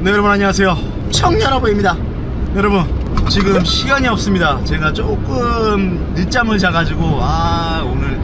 네 여러분 안녕하세요. 청년어버입니다. 여러분 지금 시간이 없습니다. 제가 조금 늦잠을 자가지고 아 오늘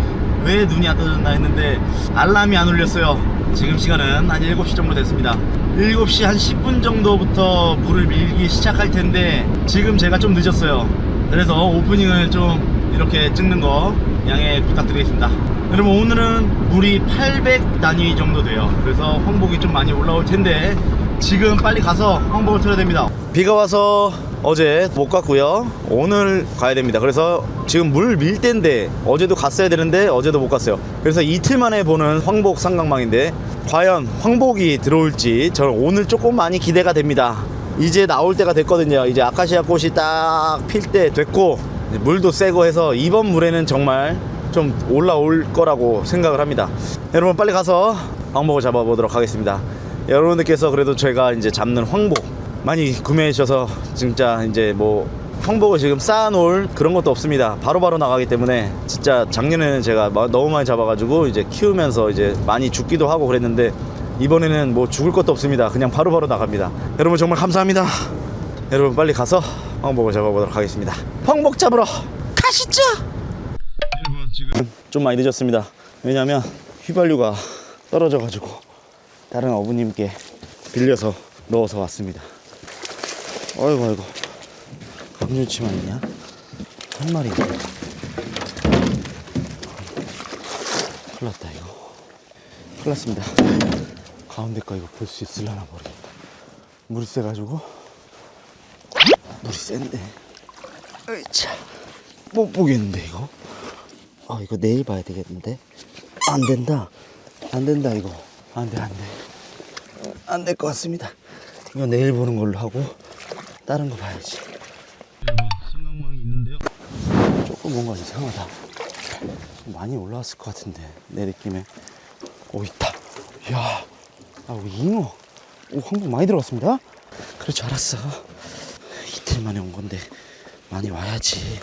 왜 눈이 안 떠졌나 했는데 알람이 안 울렸어요. 지금 시간은 한 7시 정도 됐습니다. 7시 한 10분 정도부터 물을 밀기 시작할 텐데 지금 제가 좀 늦었어요. 그래서 오프닝을 좀 이렇게 찍는 거 양해 부탁드리겠습니다. 여러분 오늘은 물이 800 단위 정도 돼요. 그래서 황복이 좀 많이 올라올 텐데 지금 빨리 가서 황복을 틀어야 됩니다. 비가 와서 어제 못 갔고요. 오늘 가야 됩니다. 그래서 지금 물 밀 때인데 어제도 갔어야 되는데 어제도 못 갔어요. 그래서 이틀 만에 보는 황복 상강망인데 과연 황복이 들어올지 저는 오늘 조금 많이 기대가 됩니다. 이제 나올 때가 됐거든요. 이제 아카시아 꽃이 딱 필 때 됐고 물도 세고 해서 이번 물에는 정말 좀 올라올 거라고 생각을 합니다. 여러분 빨리 가서 황복을 잡아보도록 하겠습니다 여러분들께서 그래도 제가 이제 잡는 황복 많이 구매해 주셔서 진짜 이제 뭐 황복을 지금 쌓아놓을 그런 것도 없습니다. 바로바로 나가기 때문에 진짜 작년에는 제가 마- 너무 많이 잡아가지고 이제 키우면서 이제 많이 죽기도 하고 그랬는데 이번에는 뭐 죽을 것도 없습니다. 그냥 바로 바로 나갑니다. 여러분 정말 감사합니다. 여러분 빨리 가서 황복을 잡아보도록 하겠습니다. 황복 잡으러 가시죠. 여러분 지금 좀 많이 늦었습니다. 왜냐하면 휘발유가 떨어져가지고 다른 어부님께 빌려서 넣어서 왔습니다. 어이구 어이구. 강준치만 있냐? 한 마리. 큰일 났다 이거. 큰일 났습니다. 가운데 거 이거 볼 수 있을려나 모르겠다. 물이 세가지고. 물이 센데. 으이차. 못 보겠는데 이거? 아 이거 내일 봐야 되겠는데? 안 된다. 안 된다 이거 안 돼 안 돼. 안 될 것 같습니다. 이거 내일 보는 걸로 하고 다른 거 봐야지. 성강망이 있는데요. 조금 뭔가 이상하다. 많이 올라왔을 것 같은데 내 느낌에. 오 있다. 이야 아 잉어. 오 황금 많이 들어갔습니다. 그럴 줄 알았어. 이틀 만에 온 건데 많이 와야지.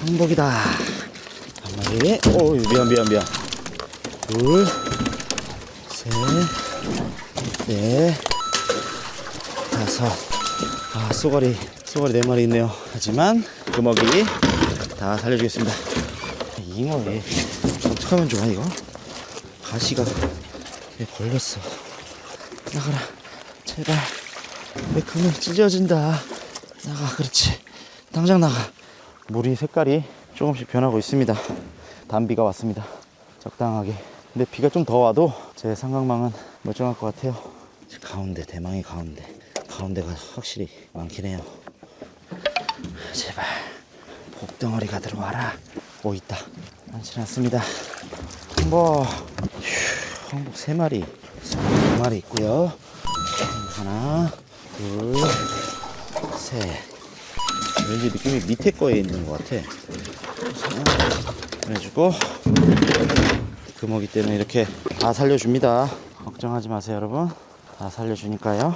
황복이다. 한 마리. 오 미안 미안 미안 둘 셋, 넷, 다섯. 아, 쏘가리, 쏘가리 네 마리 있네요. 하지만 금어기 다 살려주겠습니다. 잉어 얘 어떡하면 좋아 이거? 가시가 왜 걸렸어? 나가라, 제발. 내 금은 찢어진다. 나가, 그렇지. 당장 나가. 물이 색깔이 조금씩 변하고 있습니다. 단비가 왔습니다. 적당하게. 근데 비가 좀 더 와도 제 삼각망은 멀쩡할 것 같아요. 가운데, 대망의 가운데. 가운데가 확실히 많긴 해요. 제발. 복덩어리가 들어와라. 오, 있다. 많지 않습니다. 한복. 휴, 한복 세 마리. 두 마리 있고요. 하나, 둘, 셋. 왠지 느낌이 밑에 거에 있는 것 같아. 그래가지고 금어기 때문에 이렇게 다 살려줍니다. 걱정하지 마세요, 여러분. 다 살려주니까요.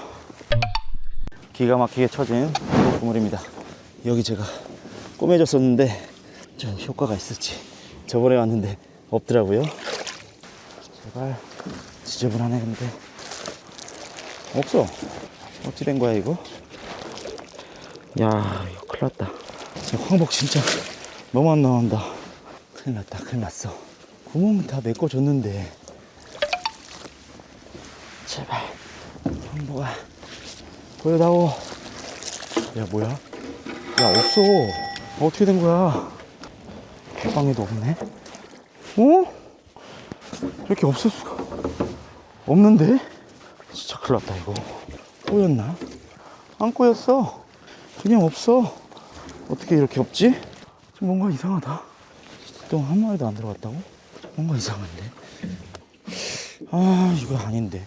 기가 막히게 쳐진 그물입니다. 여기 제가 꼬매졌었는데 좀 효과가 있을지 저번에 왔는데 없더라고요. 제발 지저분하네 근데 없어. 어찌 된 거야 이거? 야 이거 큰일 났다. 황복 진짜 너무 안 나온다. 큰일 났다 큰일 났어. 구멍은 다 메꿔줬는데. 제발 황복아 보여다오. 야 뭐야? 야 없어. 어떻게 된 거야? 방에도 없네? 어? 이렇게 없을 수가 없는데? 진짜 큰일 났다 이거. 꼬였나? 안 꼬였어. 그냥 없어. 어떻게 이렇게 없지? 좀 뭔가 이상하다. 동안 한 마리도 안 들어갔다고? 뭔가 이상한데? 아 이거 아닌데.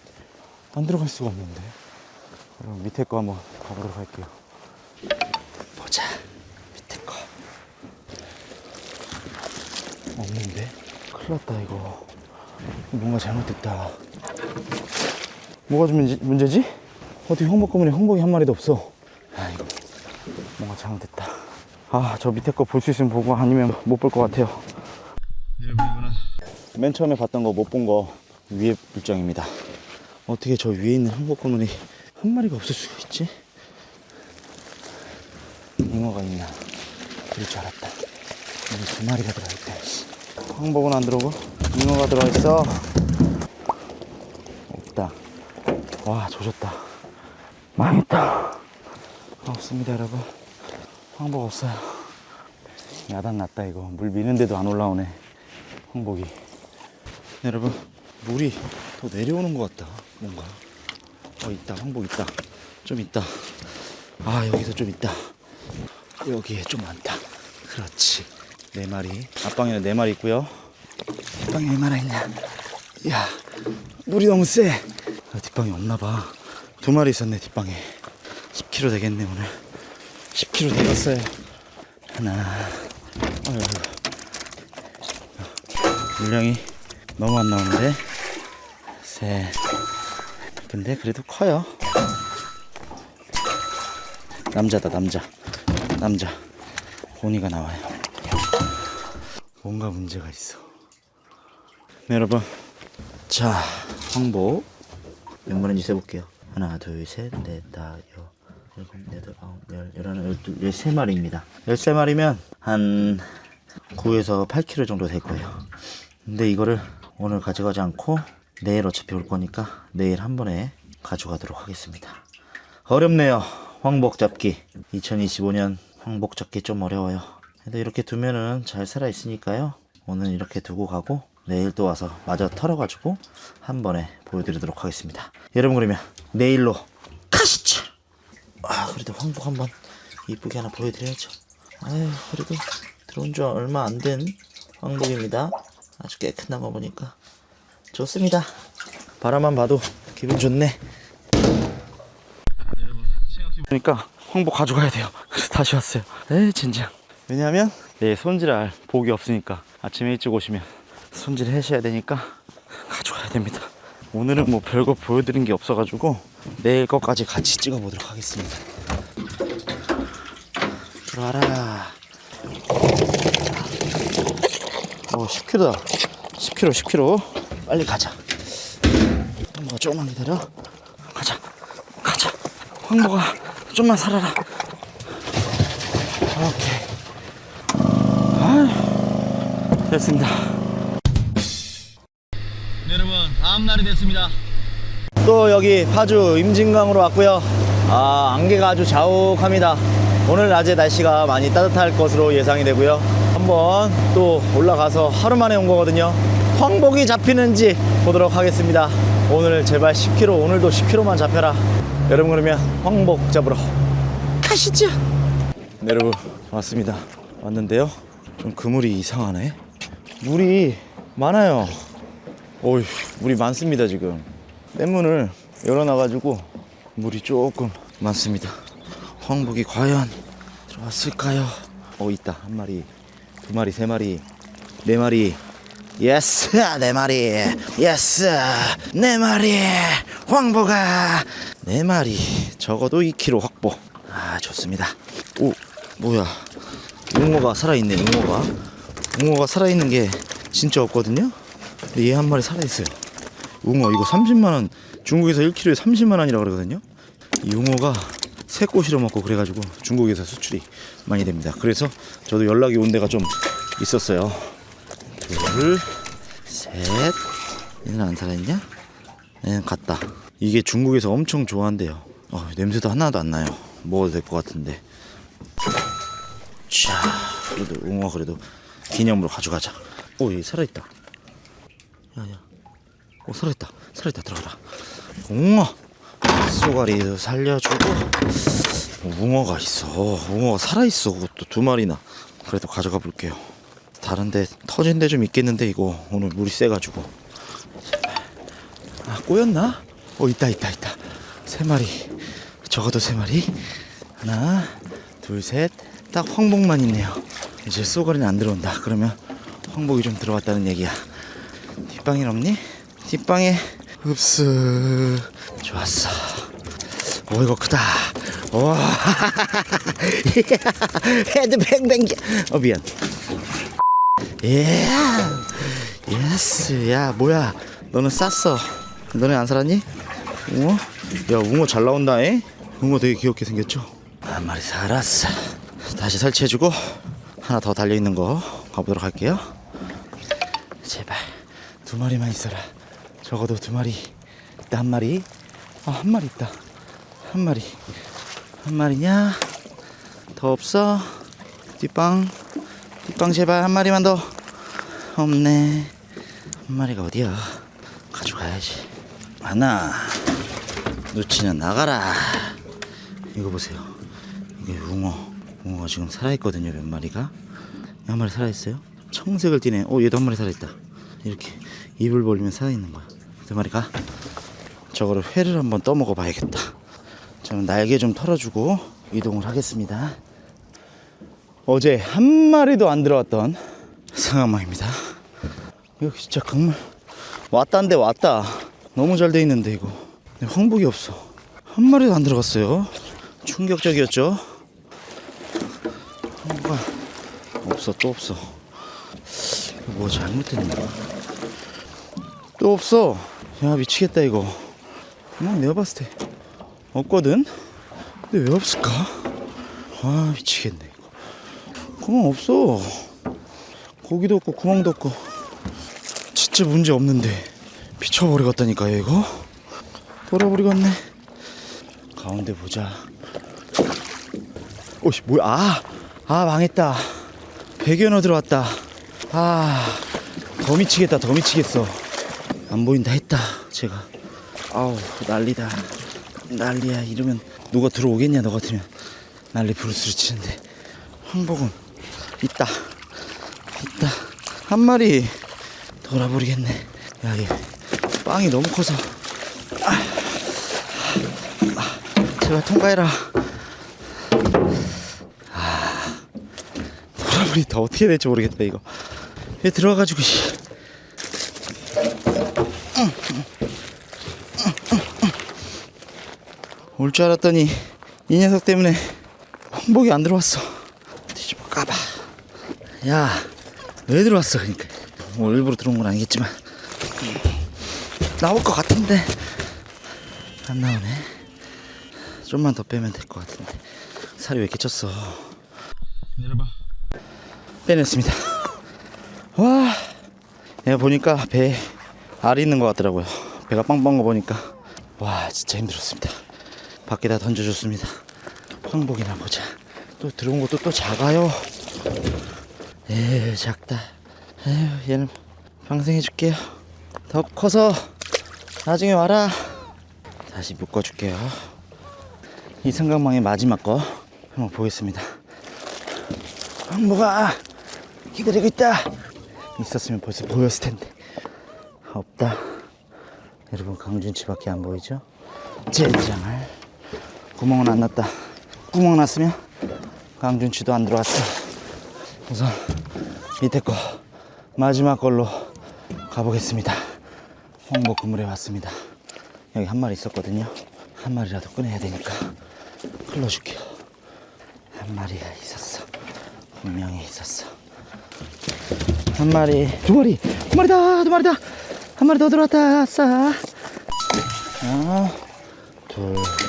안 들어갈 수가 없는데. 그럼 밑에 거 한번 가보도록 할게요. 보자. 밑에 거. 없는데? 큰일 났다 이거. 뭔가 잘못됐다. 뭐가 좀 문제, 문제지? 어떻게 홍복 거문에 홍복이 한 마리도 없어? 아이고 뭔가 잘못됐다. 아 저 밑에 거 볼 수 있으면 보고 아니면 못 볼 것 같아요 맨 처음에 봤던 거 못 본 거 위에 물정입니다 어떻게 저 위에 있는 황복고문이 한 마리가 없을 수가 있지? 잉어가 있나? 그럴 줄 알았다. 여기 두 마리가 들어있다. 씨. 황복은 안 들어오고 잉어가 들어있어. 없다. 와 조졌다. 망했다. 없습니다 여러분. 황복 없어요. 야단 났다 이거. 물 미는데도 안 올라오네. 황복이. 여러분 물이 더 내려오는 것 같다. 뭔가. 어 있다 황복 있다. 좀 있다. 아 여기서 좀 있다. 여기에 좀 많다. 그렇지. 네 마리. 앞방에는 네 마리 있고요. 뒷방에 얼마나 있냐? 야, 물이 너무 세. 아, 뒷방에 없나 봐. 두 마리 있었네 뒷방에. 10kg 되겠네 오늘. 10kg 되겠어요. 하나. 어휴. 물량이 너무 안 나오는데. 셋. 근데 그래도 커요. 남자다 남자. 남자. 고니가 나와요. 뭔가 문제가 있어. 네, 여러분. 자, 황복. 몇 마리인지 세볼게요. 하나, 둘, 셋, 넷, 다, 여, 일곱, 여덟, 아홉, 열, 열하나, 열두, 열세 마리입니다. 열세 마리면 한 9에서 8kg 정도 될 거예요. 근데 이거를 오늘 가져가지 않고 내일 어차피 올 거니까 내일 한 번에 가져가도록 하겠습니다. 어렵네요. 황복 잡기. 2025년 황복 잡기 좀 어려워요. 근데 이렇게 두면은 잘 살아 있으니까요. 오늘 이렇게 두고 가고 내일 또 와서 마저 털어가지고 한 번에 보여드리도록 하겠습니다. 여러분 그러면 내일로 가시죠. 아 그래도 황복 한번 이쁘게 하나 보여드려야죠. 아유 그래도 들어온 지 얼마 안 된 황복입니다. 아주 깨끗한 거 보니까 좋습니다. 바라만 봐도 기분 좋네. 그러니까 홍보 가져가야 돼요. 그래서 다시 왔어요. 에이 진짜. 왜냐하면 내일 손질할 복이 없으니까 아침에 일찍 오시면 손질 해셔야 되니까 가져가야 됩니다. 오늘은 뭐 별거 보여드린 게 없어가지고 내일 것까지 같이 찍어보도록 하겠습니다. 들어와라. 어 10kg다. 10kg 10kg. 빨리 가자. 황보가 조금만 기다려. 가자. 가자. 황보가 좀만 살아라. 오케이. 아, 됐습니다. 여러분, 다음 날이 됐습니다. 또 여기 파주 임진강으로 왔고요. 아, 안개가 아주 자욱합니다. 오늘 낮에 날씨가 많이 따뜻할 것으로 예상이 되고요. 한번 또 올라가서 하루 만에 온 거거든요. 황복이 잡히는지 보도록 하겠습니다. 오늘 제발 10kg, 오늘도 10kg만 잡혀라. 여러분 그러면 황복 잡으러 가시죠. 네, 여러분 왔습니다. 왔는데요. 좀 그물이 이상하네. 물이 많아요. 오이 물이 많습니다 지금. 냇문을 열어놔가지고 물이 조금 많습니다. 황복이 과연 들어왔을까요? 어 있다 한 마리, 두 마리, 세 마리, 네 마리. 예스 네 마리. 예스 네 마리. 황보가 네 마리. 적어도 2kg 확보. 아 좋습니다. 오 뭐야. 웅어가 살아있네 웅어가. 웅어가 살아있는 게 진짜 없거든요? 근데 얘 한 마리 살아있어요. 웅어 이거 30만원. 중국에서 1kg에 30만원이라 그러거든요? 이 웅어가 새 꽃이로 먹고 그래가지고 중국에서 수출이 많이 됩니다 그래서 저도 연락이 온 데가 좀 있었어요 둘, 셋. 얘는 안 살아있냐? 얘는 갔다. 이게 중국에서 엄청 좋아한대요. 어, 냄새도 하나도 안 나요. 먹어도 될 것 같은데. 자, 그래도 웅어 그래도 기념으로 가져가자. 오, 얘 살아있다. 야, 야. 오, 살아있다. 살아있다. 들어가라. 웅어. 쏘가리도 살려주고. 웅어가 있어. 웅어가 살아있어. 그것도 두 마리나. 그래도 가져가 볼게요. 다른데 터진 데 좀 있겠는데 이거 오늘 물이 세가지고 아 꼬였나? 어 있다 있다 있다 세 마리 적어도 세 마리 하나 둘 셋 딱 황복만 있네요 이제 쏘가리는 안 들어온다 그러면 황복이 좀 들어왔다는 얘기야 뒷방엔 없니? 뒷방에 흡스 좋았어 오 이거 크다 와 헤드 뱅뱅 어 미안 예, 예스, 야, 뭐야, 너는 쌌어. 너네 안 살았니? 웅어? 야 웅어 잘 나온다 에? 웅어 되게 귀엽게 생겼죠? 한 마리 살았어 다시 설치해주고 하나 더 달려 있는 거 가보도록 할게요 제발 두 마리만 있어라 적어도 두 마리 한 마리 아 한 마리 있다. 한 마리. 한 마리냐? 더 없어? 뒷방? 뒷방 제발 한 마리만 더. 없네. 한 마리가 어디야? 가져가야지. 하나. 놓치면 나가라. 이거 보세요. 이게 웅어. 웅어가 지금 살아있거든요 몇 마리가? 한 마리 살아있어요? 청색을 띠네. 오 얘도 한 마리 살아있다. 이렇게 입을 벌리면 살아있는 거야. 두 마리 가 저거를 회를 한번 떠먹어 봐야겠다. 저는 날개 좀 털어주고 이동을 하겠습니다. 어제 한 마리도 안 들어왔던 상황입니다. 이거 진짜 강물 왔다는데 왔다. 너무 잘 돼 있는데 이거. 근데 황복이 없어. 한 마리도 안 들어갔어요. 충격적이었죠? 황복아 없어 또 없어. 뭐 잘못됐나? 또 없어. 야 미치겠다 이거 구멍 내가 봤을 때 없거든. 근데 왜 없을까? 아 미치겠네 이거. 구멍 없어. 고기도 없고 구멍도 없고. 진짜 문제 없는데 미쳐버리겠다니까요 이거. 돌아버리겠네. 가운데 보자. 오씨 뭐야? 아, 아 망했다. 배견어 들어왔다. 아 더 미치겠다 더 미치겠어. 안 보인다 했다 제가 아우 난리다. 난리야. 이러면 누가 들어오겠냐 너 같으면. 난리 부르스를 치는데. 항복은 있다. 있다. 한 마리 돌아버리겠네. 야 이게 빵이 너무 커서. 아, 아, 제발 통과해라. 아 돌아버리다. 어떻게 될지 모르겠다 이거. 얘 들어와가지고 올 줄 알았더니 이 녀석 때문에 홍복이 안 들어왔어. 뒤집어 까봐. 야 왜 들어왔어 그러니까. 뭐 일부러 들어온 건 아니겠지만. 나올 것 같은데. 안 나오네. 좀만 더 빼면 될 것 같은데. 살이 왜 이렇게 쪘어? 내려봐. 빼냈습니다. 와 내가 보니까 배에 알이 있는 것 같더라고요. 배가 빵빵한 거 보니까. 와 진짜 힘들었습니다 밖에다 던져줬습니다. 황복이나 보자. 또 들어온 것도 또 작아요. 에휴 작다. 에휴 얘는 평생 해줄게요. 더 커서 나중에 와라. 다시 묶어줄게요. 이 생각망의 마지막 거 한번 보겠습니다. 황복아 기다리고 있다. 있었으면 벌써 보였을 텐데. 없다. 여러분 강준치밖에 안 보이죠? 젠장을 구멍은 안 났다. 구멍 났으면 강준치도 안 들어왔어 우선 밑에 거 마지막 걸로 가보겠습니다. 홍보 그물에 왔습니다. 여기 한 마리 있었거든요. 한 마리라도 꺼내야 되니까 흘러줄게요. 한 마리가 있었어. 분명히 있었어. 한 마리 두 마리 두 마리다 두 마리다. 한 마리 더 들어왔다. 아싸. 하나 둘이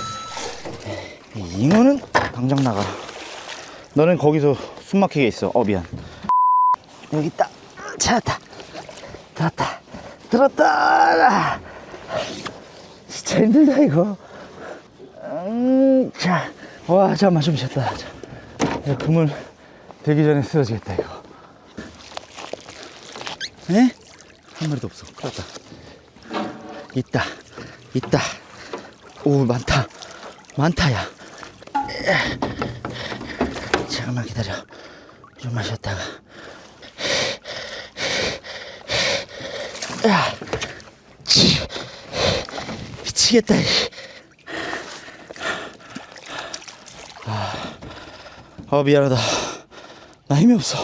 잉어는? 당장 나가. 너는 거기서 숨 막히게 있어. 어 미안. 여기 있다. 찾았다. 들었다. 들었다. 진짜 힘들다 이거. 음, 자 와 잠깐만 좀 쉬었다. 자, 야, 그물 되기 전에 쓰러지겠다 이거. 에? 한 마리도 없어. 큰일 났다. 있다. 있다. 오 많다. 많다 야 잠깐만 기다려. 야 치, 미치겠다 이. 아, 어 미안하다. 나 힘이 없어.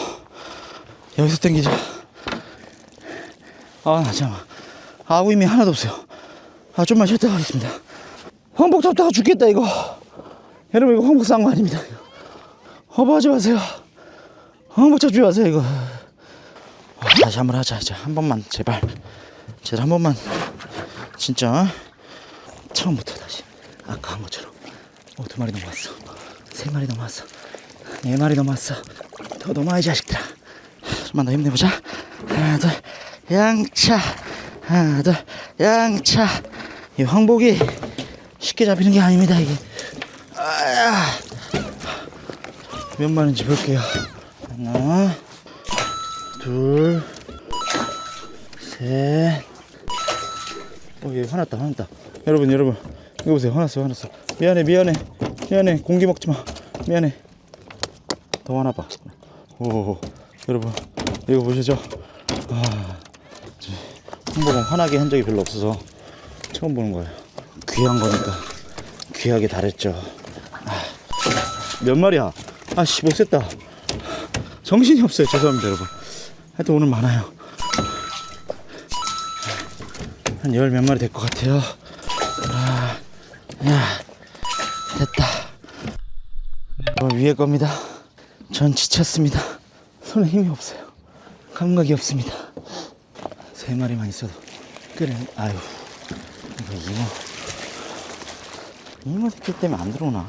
여기서 땡기자. 아나 잠깐만. 아구 힘이 하나도 없어요. 아 좀만 쉬었다 가겠습니다. 황복 잡다가 죽겠다 이거 여러분 이거 황복 싼거 아닙니다. 이거. 허브하지 마세요. 황복 잡지 마세요 이거. 와, 다시 한번 하자 자, 한 번만 제발. 제발 한 번만. 진짜 처음부터 다시. 아까 한 것처럼. 어, 두 마리 넘어왔어. 세 마리 넘어왔어. 네 마리 넘어왔어. 더 넘어와 이 자식들아. 좀만 더 힘내보자. 하나 둘. 양차. 하나 둘. 양차. 이 황복이 쉽게 잡히는 게 아닙니다 이게 아야 몇 마리인지 볼게요 하나 둘 셋 어, 얘 화났다, 화났다. 여러분, 여러분, 이거 보세요, 화났어, 화났어. 미안해, 미안해, 미안해. 공기 먹지 마. 미안해. 더 화나봐. 오, 여러분, 이거 보시죠. 아, 한복은 화나게 한 적이 별로 없어서 처음 보는 거예요. 귀한 거니까 귀하게 다랬죠. 아, 몇 마리야? 아, 씨, 못 셌다. 정신이 없어요. 죄송합니다, 여러분. 하여튼 오늘 많아요. 한 열 몇 마리 될 것 같아요. 아, 야, 됐다. 어, 위에 겁니다. 전 지쳤습니다. 손에 힘이 없어요. 감각이 없습니다. 세 마리만 있어도 끓여. 아유, 이거 이모. 이모 새끼 때문에 안 들어오나?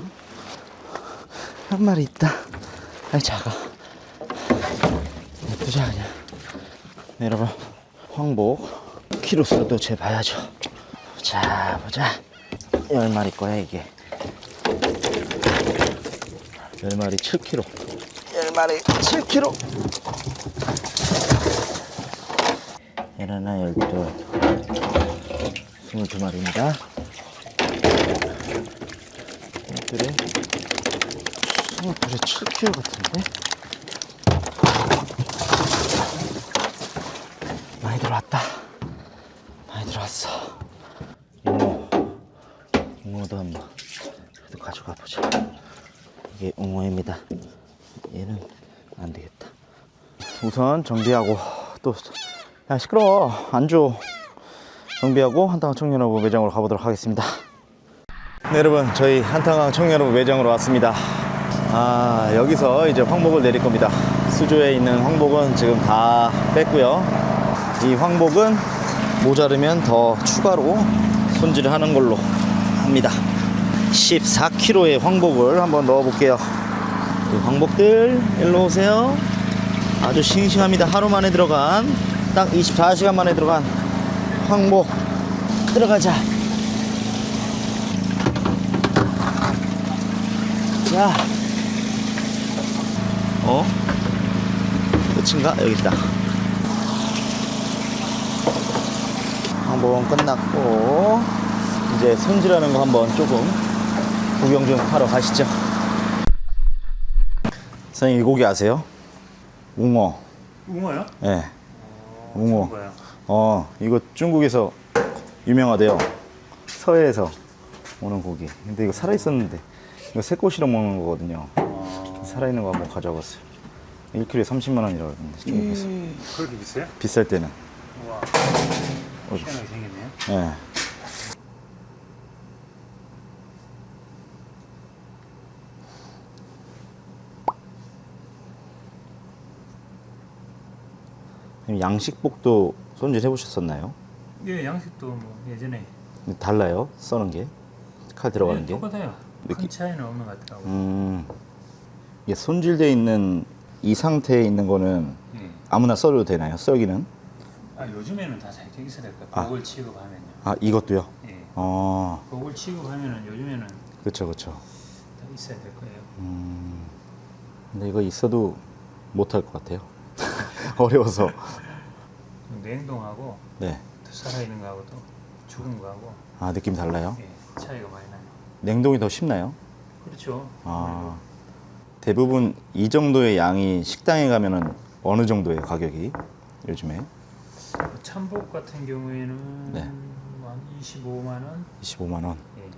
한 마리 있다. 아이 작아. 예쁘자 그냥. 네, 여러분, 황복. 키로수도 재봐야죠. 자, 보자. 열 마리 거야, 이게. 열 마리 7kg. 열 마리 7kg. 열하나, 열둘. 스물두 마리입니다. 그래. 스물둘에 7kg 같은데? 많이 들어왔다. 많이 들어왔어. 잉어. 잉어도 한번 그래도 가져가 보자. 이게 잉어입니다. 얘는 안 되겠다. 우선 정비하고 또, 야, 시끄러워. 안 줘. 정비하고 한탕 청년하고 매장으로 가보도록 하겠습니다. 네, 여러분, 저희 한탕항 청년하고 매장으로 왔습니다. 아, 여기서 이제 황복을 내릴 겁니다. 수조에 있는 황복은 지금 다 뺐고요. 이 황복은 모자르면 더 추가로 손질을 하는 걸로 합니다. 14kg의 황복을 한번 넣어 볼게요. 이 황복들 일로 오세요. 아주 싱싱합니다. 하루 만에 들어간 딱 24시간 만에 들어간 황복 들어가자. 자, 어? 끝인가? 여기 있다. 한번 끝났고 이제 손질하는 거 한번 조금 구경 좀 하러 가시죠. 선생님 이 고기 아세요? 웅어. 웅어요? 예. 네. 웅어. 어, 이거 중국에서 유명하대요. 서해에서 오는 고기. 근데 이거 살아 있었는데 이거 새꼬시로 먹는 거거든요. 살아있는 거 한번 가져와봤어요. 1kg에 30만 원이라고 그러는데 중국에서 그렇게 비싸요? 비쌀 때는. 우와. 희한하게 생겼네요 예. 양식복도 손질 해 보셨었나요? 예 양식도 뭐 예전에 달라요? 써는 게? 칼 들어가는 예, 게? 똑같아요 느낌- 큰 차이는 없는 것 같더라고요 음. 이게 손질되어 있는 이 상태에 있는 거는 예. 아무나 써도 되나요? 썰기는? 아 요즘에는 다 잘돼 있어야 될것 아. 같아요 취급하면요 아, 이것도요? 예. 어, 복을 취급하면은 요즘에는 다 그쵸, 그쵸. 있어야 될 거예요 음. 근데 이거 있어도 못 할 것 같아요. 어려워서. 냉동하고 네. 또 살아있는 거하고 또 죽은 거하고 아, 느낌 달라요? 예, 차이가 많이 나요 냉동이 더 쉽나요? 그렇죠 아. 대부분 이 정도의 양이 식당에 가면은 어느 정도예요, 가격이? 요즘에? 참복 같은 경우에는 네. 한 25만 원 25만 원. 예.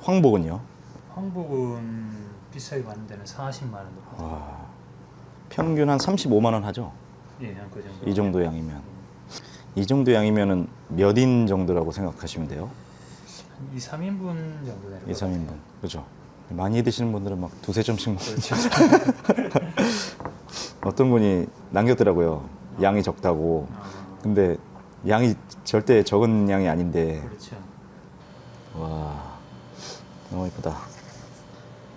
황복은요? 황복은 비싸게 받는 데는 40만 원 정도. 와. 평균 한 35만 원 하죠? 예, 한 그 정도. 이 정도 양이면. 이 정도 양이면은 몇 인 정도라고 생각하시면 돼요? 한 2, 3인분 정도 되는 2, 3인분. 그죠? 많이 드시는 분들은 막 두세 점씩 먹 그렇죠. 어떤 분이 남겼더라고요. 양이 적다고. 아, 근데 양이 절대 적은 양이 아닌데 그렇죠. 와 너무 이쁘다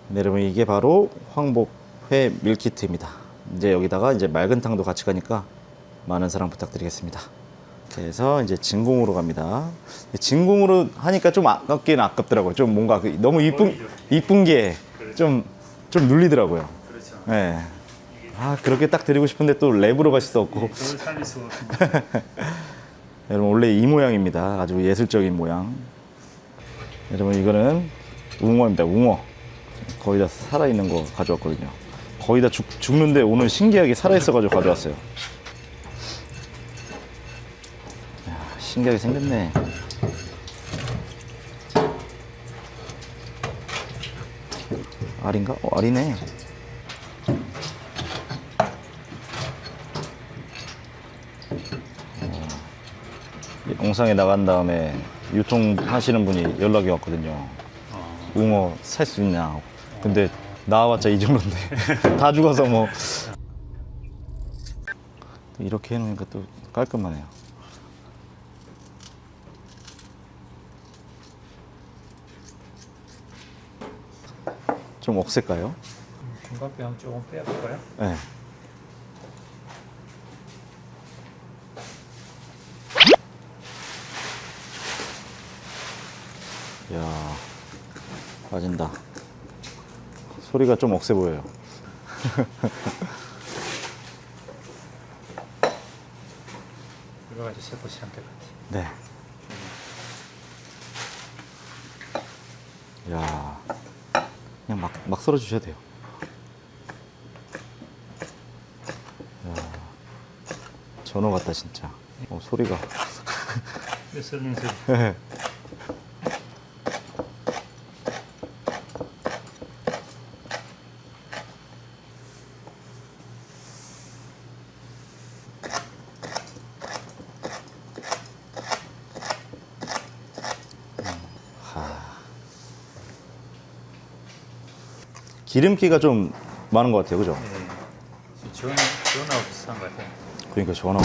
네, 여러분 이게 바로 황복회 밀키트입니다 이제 여기다가 이제 맑은 탕도 같이 가니까 많은 사랑 부탁드리겠습니다 그래서 이제 진공으로 갑니다 진공으로 하니까 좀 아깝긴 아깝더라고요 좀 뭔가 그 너무 이쁜 이쁜 게 좀 좀 눌리더라고요 그렇죠. 네. 아 그렇게 딱 드리고 싶은데 또 랩으로 갈 수도 없고 없습니다. 여러분 원래 이 모양입니다. 아주 예술적인 모양. 여러분 이거는 웅어입니다. 웅어. 거의 다 살아 있는 거 가져왔거든요. 거의 다 죽, 죽는데 오늘 신기하게 살아 있어가지고 가져왔어요. 신기하게 생겼네. 알인가? 어, 알이네. 영상에 나간 다음에 유통하시는 분이 연락이 왔거든요. 어, 웅어 살 수 있냐. 근데 나와봤자 이 정도인데 다 죽어서 뭐또 이렇게 해놓으니까 또 깔끔하네요. 좀 억셀까요? 한번 조금 빼볼까요? 네. 야 빠진다. 소리가 좀 억세 보여요. 여러 가지 세포 실험때 같아. 네. 야 그냥 막, 막 썰어 주셔도 돼요. 야 전어 같다 진짜. 어, 소리가. 뼈 썰는 소 기름기가 좀 많은 것 같아요, 그죠? 네. 지원 지원하고 비슷한 것 같아요. 그러니까 전어.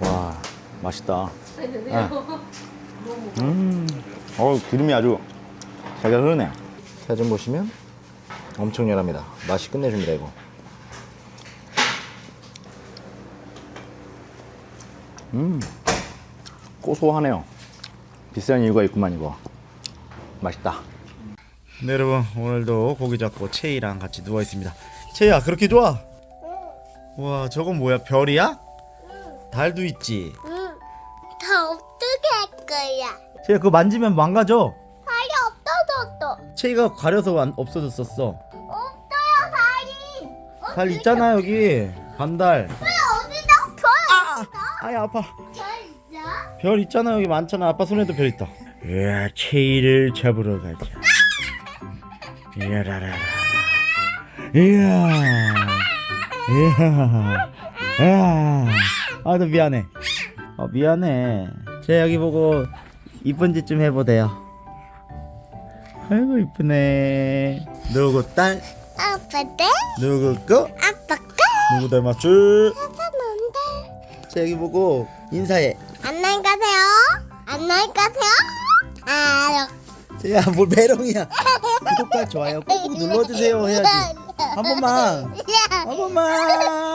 와 맛있다. 네. 음, 어 기름이 아주 잘 흐르네. 사진 보시면 엄청 연합니다. 맛이 끝내줍니다 이거. 음, 고소하네요. 비싼 이유가 있구만 이거. 맛있다. 네 여러분 오늘도 고기 잡고 채이랑 같이 누워 있습니다. 채이야 그렇게 좋아? 와 저건 뭐야 별이야? 달도 있지. 응. 다 어떻게 할 거야? 채이야 그거 만지면 망가져. 발이 없어졌어. 채이가 가려서 안, 없어졌었어. 없어요 발이. 달 있잖아 여기 반달. 어디다 별? 아, 아야 아파. 별 있어? 별 있잖아 여기 많잖아. 아빠 손에도 별 있다. 이야 채이를 잡으러 가자. 이야라라. 이야. 이야. 이야. 아너 미안해. 어 미안해. 제 여기 보고 이쁜 짓 좀 해보대요. 아이고 이쁘네. 누구 딸? 아빠 때? 누구 거? 아빠 거? 누구 닮았지? 아빠 뭔데? 자 여기 보고 인사해. 안녕히 가세요. 안녕히 가세요. 아, 야, 뭘 메롱이야. 구독과 좋아요 꾹꾹 눌러주세요 해야지. 한 번만. 한 번만.